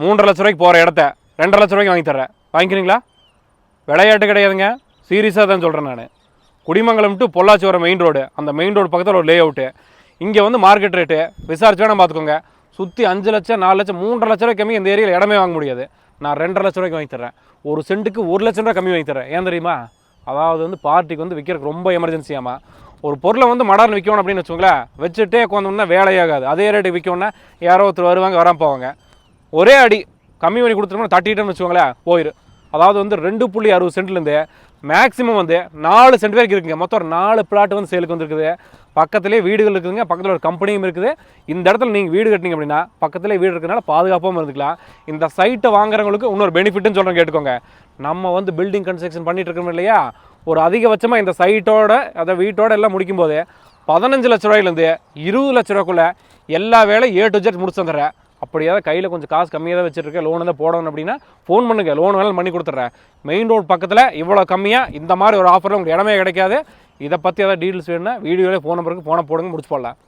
மூன்றரை லட்ச ரூபாய்க்கு போகிற இடத்த ரெண்டரை லட்ச ரூபாய்க்கு வாங்கி தர்றேன். வாங்கிக்கிறீங்களா? விளையாட்டு கிடையாதுங்க. சீரியஸாக தான் சொல்கிறேன் நான். குடிமங்கலம் டு பொள்ளாச்சி வர மெயின் ரோடு அந்த மெயின் ரோடு பக்கத்தில் ஒரு லே அவுட்டு இங்கே வந்து மார்க்கெட் ரேட்டு விசாரிச்சு வேணால் பார்த்துக்கோங்க. சுற்றி அஞ்சு லட்சம் நாலு லட்சம் மூன்றரை லட்ச ரூபாய் கம்மி இந்த ஏரியாவில் இடமே வாங்க முடியாது. நான் ரெண்டரை லட்ச ரூபாய்க்கு வாங்கி தரேன் ஒரு சென்ட்டுக்கு ஒரு லட்சம் ரூபாய் கம்மி வாங்கி தரேன் ஏன் தெரியுமா? அதாவது வந்து பார்ட்டிக்கு வந்து விற்கிறதுக்கு ரொம்ப எமர்ஜென்சியாமா ஒரு பொருளை வந்து மடார்னு விற்கணும் அப்படின்னு வச்சுக்கோங்களேன் வச்சுட்டே உட்காந்தோம்னா வேலையாகாது அதே ரேட்டு விற்கணும்னா யாரோ ஒருத்தர் வருவாங்க வராமல் போவாங்க. ஒரே அடி கம்மி பண்ணி கொடுத்துட்டோம்னா தட்டிட்டோம்னு வச்சுக்கோங்களேன் போயிரு. அதாவது வந்து ரெண்டு புள்ளி அறுபது சென்ட்லேருந்து மேக்ஸிமம் வந்து நாலு சென்ட் வரைக்கும் இருக்குங்க. மொத்தம் ஒரு நாலு பிளாட் வந்து சேலுக்கு வந்துருக்குது. பக்கத்துலேயே வீடுகள் இருக்குதுங்க. பக்கத்தில் ஒரு கம்பெனியும் இருக்குது. இந்த இடத்துல நீங்கள் வீடு கட்டினீங்க அப்படின்னா பக்கத்துலேயே வீடு இருக்கிறதுனால பாதுகாப்பாகவும் இருந்துக்கலாம். இந்த சைட்டை வாங்குறவங்களுக்கு இன்னொரு பெனிஃபிட்னு சொல்கிறேன் கேட்டுக்கோங்க. நம்ம வந்து பில்டிங் கன்ஸ்ட்ரக்ஷன் பண்ணிட்டு இருக்கோம் இல்லையா? ஒரு அதிகபட்சமாக இந்த சைட்டோட அதை வீட்டோட எல்லாம் முடிக்கும் போது பதினஞ்சு லட்ச ரூபாயிலேருந்து இருபது லட்ச ரூபாய்க்குள்ளே எல்லா வேலையும் ஏ டு ஜெட் முடிச்சு தந்துடுறேன். அப்படியாவது கையில் கொஞ்சம் காசு கம்மியாக தான் வச்சுருக்கேன். லோன் தான் போடணும் அப்படின்னா ஃபோன் பண்ணுங்க. லோன் வேணாலும் பண்ணி கொடுத்துட்றேன். மெயின் ரோடு பக்கத்தில் இவ்வளோ கம்மியாக இந்த மாதிரி ஒரு ஆஃபரில் உங்களுக்கு இடமே கிடைக்காது. இதை பற்றி ஏதாவது டீட்டெயில்ஸ் வேணும்னா வீடியோவில் ஃபோன் நம்பருக்கு ஃபோனை போடுங்க முடிச்சு போடலாம்.